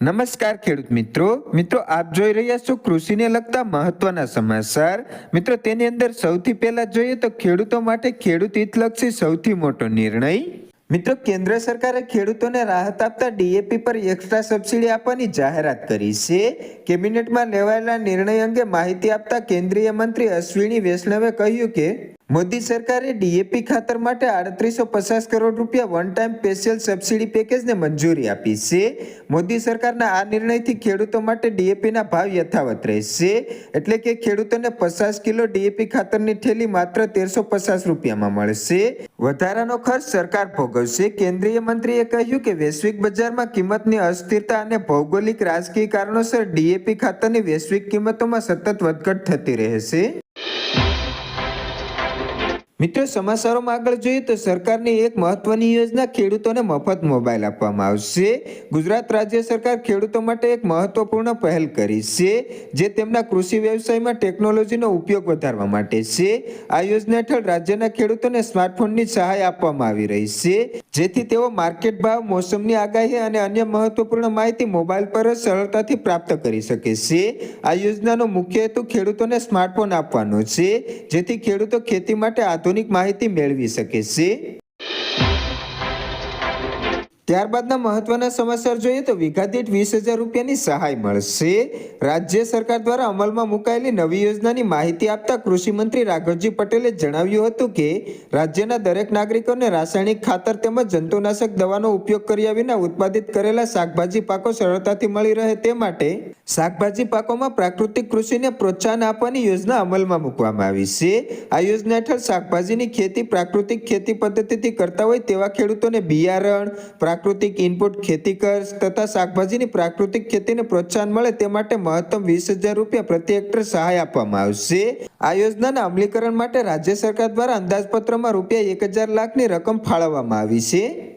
નમસ્કાર ખેડૂત મિત્રો. મિત્રો, આપ જોઈ રહ્યા છો કૃષિને લગતા મહત્વના સમાચાર. મિત્રો, તેની અંદર સૌથી પહેલા જોઈએ તો ખેડૂતો માટે ખેડૂત હિતલક્ષી સૌથી મોટો નિર્ણય. મિત્રો, કેન્દ્ર સરકારે ખેડૂતોને રાહત આપતા ડીએપી પર એક્સ્ટ્રા સબસિડી આપવાની જાહેરાત કરી છે. કેબિનેટમાં લેવાયેલા નિર્ણય અંગે માહિતી આપતા કેન્દ્રીય મંત્રી અશ્વિની વૈષ્ણવે કહ્યું કે મોદી સરકારે ડીએપી ખાતર માટે આડત્રીસો પચાસ કરોડ રૂપિયા વન ટાઈમ સ્પેશિયલ સબસિડી પેકેજને મંજૂરી આપી છે. મોદી સરકારના આ નિર્ણયથી ખેડૂતો માટે ડીએપીના ભાવ યથાવત રહેશે. એટલે કે ખેડૂતોને પચાસ કિલો ડીએપી ખાતરની થેલી માત્ર તેરસો પચાસ રૂપિયામાં મળશે. વધારાનો ખર્ચ સરકાર ભોગવશે. કેન્દ્રીય મંત્રીએ કહ્યું કે વૈશ્વિક બજારમાં કિંમતની અસ્થિરતા અને ભૌગોલિક રાજકીય કારણોસર ડીએપી ખાતરની વૈશ્વિક કિંમતોમાં સતત વધઘટ થતી રહેશે. મિત્રો, સમાચારોમાં આગળ જોઈએ તો સરકારની એક મહત્વની યોજના ખેડૂતોને મફત મોબાઈલ આપવામાં આવશે. ગુજરાત રાજ્ય સરકાર ખેડૂતો માટે એક મહત્વપૂર્ણ પહેલ કરી છે, જે તેમના કૃષિ વ્યવસાયમાં ટેકનોલોજીનો ઉપયોગ વધારવા માટે છે. આ યોજના હેઠળ રાજ્યના ખેડૂતોને સ્માર્ટફોનની સહાય આપવામાં આવી રહી છે. જેથી તેઓ માર્કેટ ભાવ, મોસમની આગાહી અને અન્ય મહત્વપૂર્ણ માહિતી મોબાઈલ પર જ સરળતાથી પ્રાપ્ત કરી શકે છે. આ યોજનાનો મુખ્ય હેતુ ખેડૂતોને સ્માર્ટફોન આપવાનો છે, જેથી ખેડૂતો ખેતી માટે આધુનિક માહિતી મેળવી શકે છે. ત્યારબાદના મહત્વના સમાચાર જોઈએ તો વીઘા દીઠ વીસ હજાર રૂપિયાની સહાય મળશે. રાજ્ય સરકાર દ્વારા અમલમાં મુકાયેલી નવી યોજનાની માહિતી આપતા કૃષિમંત્રી રાઘવજી પટેલે જણાવ્યું હતું કે, રાજ્યના દરેક નાગરિકોને રાસાયણિક ખાતર તેમજ જંતુનાશક દવાનો ઉપયોગ કર્યા વિના ઉત્પાદિત કરેલા શાકભાજી પાકો સરળતાથી મળી રહે તે માટે શાકભાજી પાકોમાં પ્રાકૃતિક કૃષિને પ્રોત્સાહન આપવાની યોજના અમલમાં મૂકવામાં આવી છે. આ યોજના હેઠળ શાકભાજીની ખેતી પ્રાકૃતિક ખેતી પદ્ધતિથી કરતા હોય તેવા ખેડૂતોને બિયારણ પ્રાકૃતિક ઇનપુટ ખેતી ખર્ચ તથા શાકભાજીની પ્રાકૃતિક ખેતીને પ્રોત્સાહન મળે તે માટે મહત્તમ વીસ હજાર રૂપિયા પ્રતિ હેક્ટર સહાય આપવામાં આવશે. આ યોજનાના અમલીકરણ માટે રાજ્ય સરકાર દ્વારા અંદાજપત્રમાં રૂપિયા એક હજાર લાખની રકમ ફાળવવામાં આવી છે.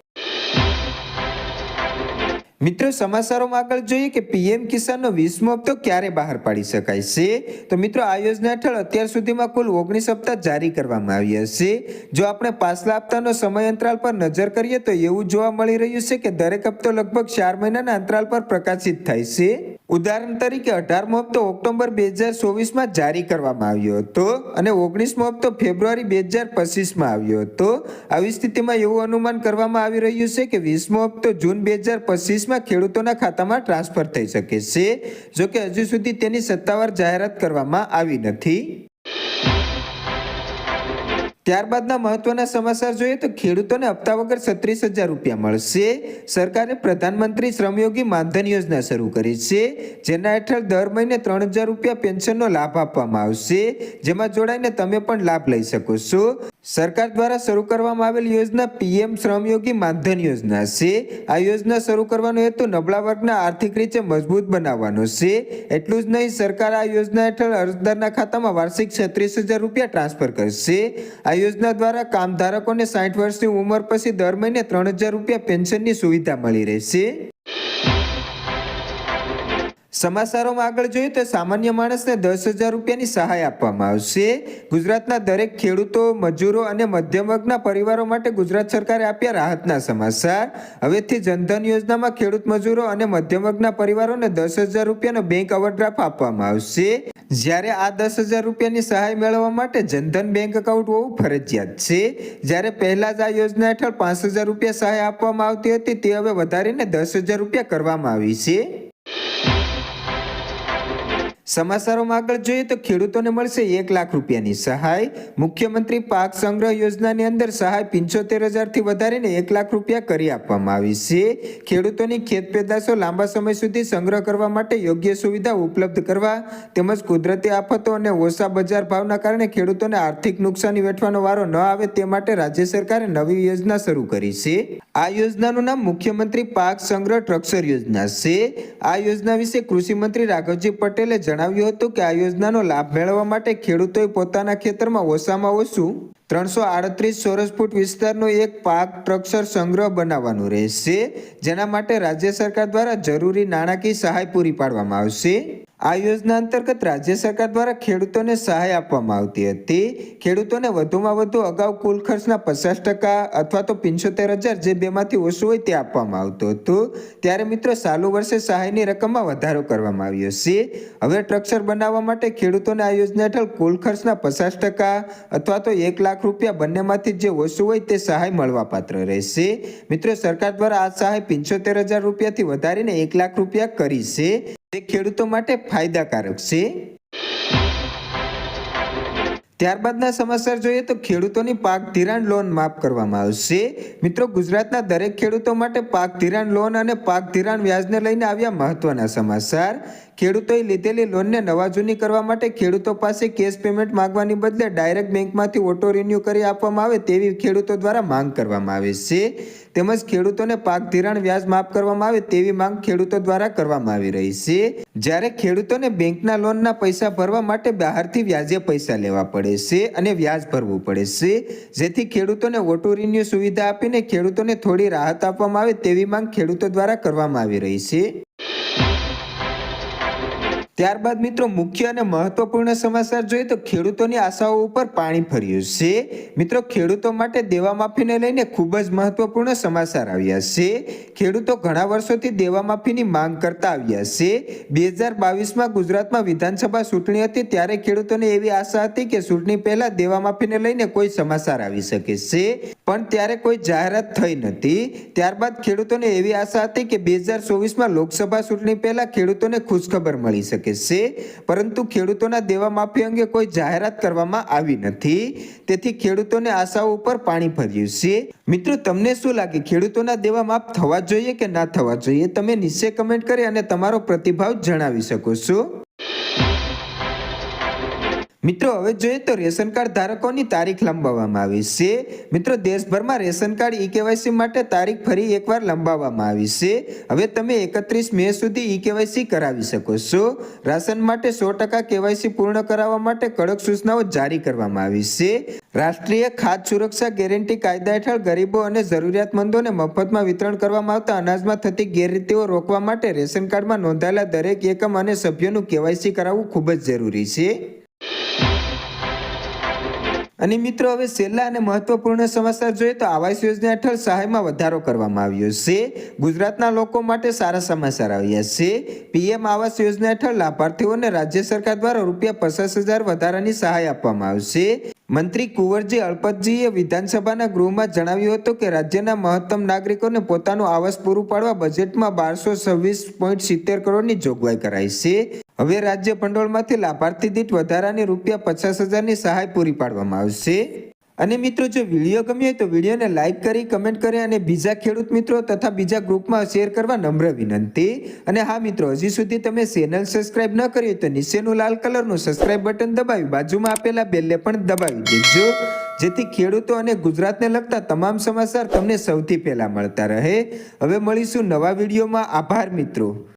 મિત્રો, સમાચારોમાં આગળ જોઈએ કે પીએમ કિસાનનો વીસમો હપ્તો ક્યારે બહાર પાડી શકાય છે? તો મિત્રો, આ યોજના હેઠળ અત્યાર સુધીમાં કુલ ઓગણીસ હપ્તા જારી કરવામાં આવ્યા છે. જો આપણે પાછલા હપ્તાનો સમય અંતરાલ પર નજર કરીએ તો એવું જોવા મળી રહ્યું છે કે દરેક હપ્તો લગભગ ચાર મહિનાના અંતરાલ પર પ્રકાશિત થાય છે. ઉદાહરણ તરીકે, અઢારમો હપ્તો ઓક્ટોબર બે હજાર ચોવીસમાં જારી કરવામાં આવ્યો હતો અને ઓગણીસમો હપ્તો ફેબ્રુઆરી બે હજાર પચીસમાં આવ્યો હતો. આવી સ્થિતિમાં એવું અનુમાન કરવામાં આવી રહ્યું છે કે વીસમો હપ્તો જૂન બે હજાર પચીસમાં ખેડૂતોના ખાતામાં ટ્રાન્સફર થઈ શકે છે જોકે હજુ સુધી તેની સત્તાવાર જાહેરાત કરવામાં આવી નથી. ત્યારબાદના મહત્વના સમાચાર જોઈએ તો ખેડૂતોને હપ્તા વગર છત્રીસ હજાર રૂપિયા મળશે. સરકારે પ્રધાનમંત્રી શ્રમયોગી માનધન યોજના શરૂ કરી છે, જેના હેઠળ દર મહિને ત્રણ હજાર રૂપિયા પેન્શનનો લાભ આપવામાં આવશે, જેમાં જોડાઈને તમે પણ લાભ લઈ શકો છો. સરકાર દ્વારા શરૂ કરવામાં આવેલ યોજના પીએમ શ્રમયોગી માનધન યોજના છે. આ યોજના શરૂ કરવાનો હેતુ નબળા વર્ગના આર્થિક રીતે મજબૂત બનાવવાનો છે. એટલું જ નહીં, સરકાર આ યોજના હેઠળ અરજદારના ખાતામાં વાર્ષિક છત્રીસ હજાર રૂપિયા ટ્રાન્સફર કરશે. આ યોજના દ્વારા કામધારકોને સાઠ વર્ષની ઉંમર પછી દર મહિને ત્રણ હજાર રૂપિયા પેન્શનની સુવિધા મળી રહેશે. સમાચારોમાં આગળ જોઈએ તો સામાન્ય માણસને દસ હજાર રૂપિયાની સહાય આપવામાં આવશે. ગુજરાતના દરેક ખેડૂતો, મજૂરો અને મધ્યમ વર્ગના પરિવારો માટે ગુજરાત સરકારે આપ્યા રાહતના સમાચાર. હવેથી જનધન યોજનામાં ખેડૂત, મજૂરો અને મધ્યમ વર્ગના પરિવારોને દસ હજાર રૂપિયાનો બેંક ઓવરડ્રાફ્ટ આપવામાં આવશે. જ્યારે આ દસ હજાર રૂપિયાની સહાય મેળવવા માટે જનધન બેંક એકાઉન્ટ હોવું ફરજિયાત છે. જ્યારે પહેલા જ આ યોજના હેઠળ પાંચ હજાર રૂપિયા સહાય આપવામાં આવતી હતી, તે હવે વધારીને દસ હજાર રૂપિયા કરવામાં આવી છે. સમાચારોમાં આગળ જોઈએ તો ખેડૂતોને મળશે એક લાખ રૂપિયાની સહાય. મુખ્યમંત્રી પાક સંગ્રહ યોજનાની અંદર સહાય પંચોતેર હજારથી વધારીને એક લાખ રૂપિયા કરી આપવામાં આવી છે. ખેડૂતોની ખેત પેદાશો લાંબા સમય સુધી સંગ્રહ કરવા માટે યોગ્ય સુવિધા ઉપલબ્ધ કરવા તેમજ કુદરતી આફતો અને ઓછા બજાર ભાવના કારણે ખેડૂતોને આર્થિક નુકસાની વેઠવાનો વારો ન આવે તે માટે રાજ્ય સરકારે નવી યોજના શરૂ કરી છે. આ યોજનાનું નામ મુખ્યમંત્રી પાક સંગ્રહ ટ્રક્સર યોજના છે. આ યોજના વિશે કૃષિ મંત્રી રાઘવજી પટેલે જણાવ્યું હતું કે આ યોજનાનો લાભ મેળવવા માટે ખેડૂતોએ પોતાના ખેતરમાં ઓછામાં ઓછું ત્રણસો આડત્રીસ ચોરસ ફૂટ વિસ્તારનો એક પાક ટ્રક્સર સંગ્રહ બનાવવાનો રહેશે, જેના માટે રાજ્ય સરકાર દ્વારા જરૂરી નાણાકીય સહાય પૂરી પાડવામાં આવશે. આ યોજના અંતર્ગત રાજ્ય સરકાર દ્વારા ખેડૂતોને સહાય આપવામાં આવતી હતી. ખેડૂતોને વધુમાં વધુ અગાઉ કુલ ખર્ચના પચાસ ટકા અથવા તો પંચોતેર હજાર જે બેમાંથી ઓછું હોય તે આપવામાં આવતું હતું. ત્યારે મિત્રો ચાલુ વર્ષે સહાયની રકમમાં વધારો કરવામાં આવ્યો છે. હવે ટ્રક્ચર બનાવવા માટે ખેડૂતોને આ યોજના હેઠળ કુલ ખર્ચના પચાસ ટકા અથવા તો એક લાખ રૂપિયા બંનેમાંથી જે ઓછું હોય તે સહાય મળવાપાત્ર રહેશે. મિત્રો સરકાર દ્વારા આ સહાય પંચોતેર હજાર રૂપિયાથી વધારીને એક લાખ રૂપિયા કરી છે. તે ખેડૂતો માટે ફાયદાકારક છે. ત્યારબાદના સમાચાર જોઈએ તો ખેડૂતોની પાક ધિરાણ લોન માફ કરવામાં આવશે. મિત્રો, ગુજરાતના દરેક ખેડૂતો માટે પાક ધિરાણ લોન અને પાક ધિરાણ વ્યાજને લઈને આવ્યા મહત્વના સમાચાર. ખેડૂતોએ લીધેલી લોનને નવા જૂની કરવા માટે ખેડૂતો પાસે કેશ પેમેન્ટ માંગવાની બદલે ડાયરેક્ટ બેંકમાંથી ઓટો રિન્યુ કરી આપવામાં આવે તેવી ખેડૂતો દ્વારા માંગ કરવામાં આવે છે. તેમજ ખેડૂતોને પાક ધિરાણ વ્યાજ માફ કરવામાં આવે તેવી માંગ ખેડૂતો દ્વારા કરવામાં આવી રહી છે. જ્યારે ખેડૂતોને બેંકના લોનના પૈસા ભરવા માટે બહારથી વ્યાજે પૈસા લેવા પડે છે અને વ્યાજ ભરવું પડે છે. જેથી ખેડૂતોને ઓટો રિન્યુ સુવિધા આપીને ખેડૂતોને થોડી રાહત આપવામાં આવે તેવી માંગ ખેડૂતો દ્વારા કરવામાં આવી રહી છે. ત્યારબાદ મિત્રો મુખ્ય અને મહત્વપૂર્ણ સમાચાર જોઈએ તો ખેડૂતોની આશાઓ ઉપર પાણી ફર્યું છે. મિત્રો ખેડૂતો માટે દેવા માફીને લઈને ખૂબ જ મહત્વપૂર્ણ સમાચાર આવ્યા છે. ખેડૂતો ઘણા વર્ષોથી દેવા માફીની માંગ કરતા આવ્યા છે. બે હજાર બાવીસમાં ગુજરાતમાં વિધાનસભા ચૂંટણી હતી ત્યારે ખેડૂતોને એવી આશા હતી કે ચૂંટણી પહેલા દેવા માફીને લઈને કોઈ સમાચાર આવી શકે છે. પણ ત્યારે કોઈ જાહેરાત થઈ નથી. ત્યારબાદ ખેડૂતોને એવી આશા હતી કે બે હજાર ચોવીસમાં લોકસભા ચૂંટણી પહેલા ખેડૂતોને ખુશખબર મળી શકે. છે, પરંતુ ખેડૂતોના દેવા માફી અંગે કોઈ જાહેરાત કરવામાં આવી નથી. તેથી ખેડૂતોને આશાઓ ઉપર પાણી ફર્યું છે. મિત્રો, તમને શું લાગે? ખેડૂતોના દેવા માફ થવા જોઈએ કે ના થવા જોઈએ? તમે નીચે કમેન્ટ કરી અને તમારો પ્રતિભાવ જણાવી શકો છો. મિત્રો, હવે જોઈએ તો રેશન કાર્ડ ધારકોની તારીખ લંબાવવામાં આવી છે. મિત્રો, દેશભરમાં રેશન કાર્ડ ઈ કેવાયસી માટે તારીખ ફરી એકવાર લંબાવવામાં આવી છે. હવે તમે એકત્રીસ મે સુધી ઈ કેવાયસી કરાવી શકો છો. રાશન માટે સો ટકા કેવાયસી પૂર્ણ કરાવવા માટે કડક સૂચનાઓ જારી કરવામાં આવી છે. રાષ્ટ્રીય ખાદ્ય સુરક્ષા ગેરંટી કાયદા હેઠળ ગરીબો અને જરૂરિયાતમંદોને મફતમાં વિતરણ કરવામાં આવતા અનાજમાં થતી ગેરરીતિઓ રોકવા માટે રેશન કાર્ડમાં નોંધાયેલા દરેક એકમ અને સભ્યોનું કેવાયસી કરાવવું ખૂબ જ જરૂરી છે. અને મિત્રો, હવે છેલ્લા અને મહત્વપૂર્ણ સમાચાર જોઈએ તો આવાસ યોજના હેઠળ સહાયમાં વધારો કરવામાં આવ્યો છે. ગુજરાતના લોકો માટે સારા સમાચાર આવ્યા છે. પીએમ આવાસ યોજના હેઠળ લાભાર્થીઓને રાજ્ય સરકાર દ્વારા રૂપિયા પચાસ હજાર વધારાની સહાય આપવામાં આવશે મંત્રી કુંવરજી અળપતજીએ વિધાનસભાના ગૃહમાં જણાવ્યું હતું કે, રાજ્યના મહત્તમ નાગરિકોને પોતાનું આવાસ પૂરું પાડવા બજેટમાં બારસો છવ્વીસ પોઈન્ટ સિત્તેર કરોડની જોગવાઈ કરાઈ છે. હવે રાજ્ય ભંડોળમાંથી લાભાર્થી દીઠ વધારાની રૂપિયા પચાસ હજારની સહાય પૂરી પાડવામાં આવશે. અને મિત્રો, જો વીડિયો ગમ્યો હોય તો વિડીયોને લાઇક કરી, કમેન્ટ કરી અને બીજા ખેડૂત મિત્રો તથા બીજા ગ્રુપમાં શેર કરવા નમ્ર વિનંતી. અને હા મિત્રો, હજી સુધી તમે ચેનલ સબસ્ક્રાઇબ ન કરી હોય તો નીચેનું લાલ કલરનું સબસ્ક્રાઇબ બટન દબાવી, બાજુમાં આપેલા બેલને પણ દબાવી દેજો. જેથી ખેડૂતો અને ગુજરાતને લગતા તમામ સમાચાર તમને સૌથી પહેલાં મળતા રહે. હવે મળીશું નવા વિડીયોમાં. આભાર મિત્રો.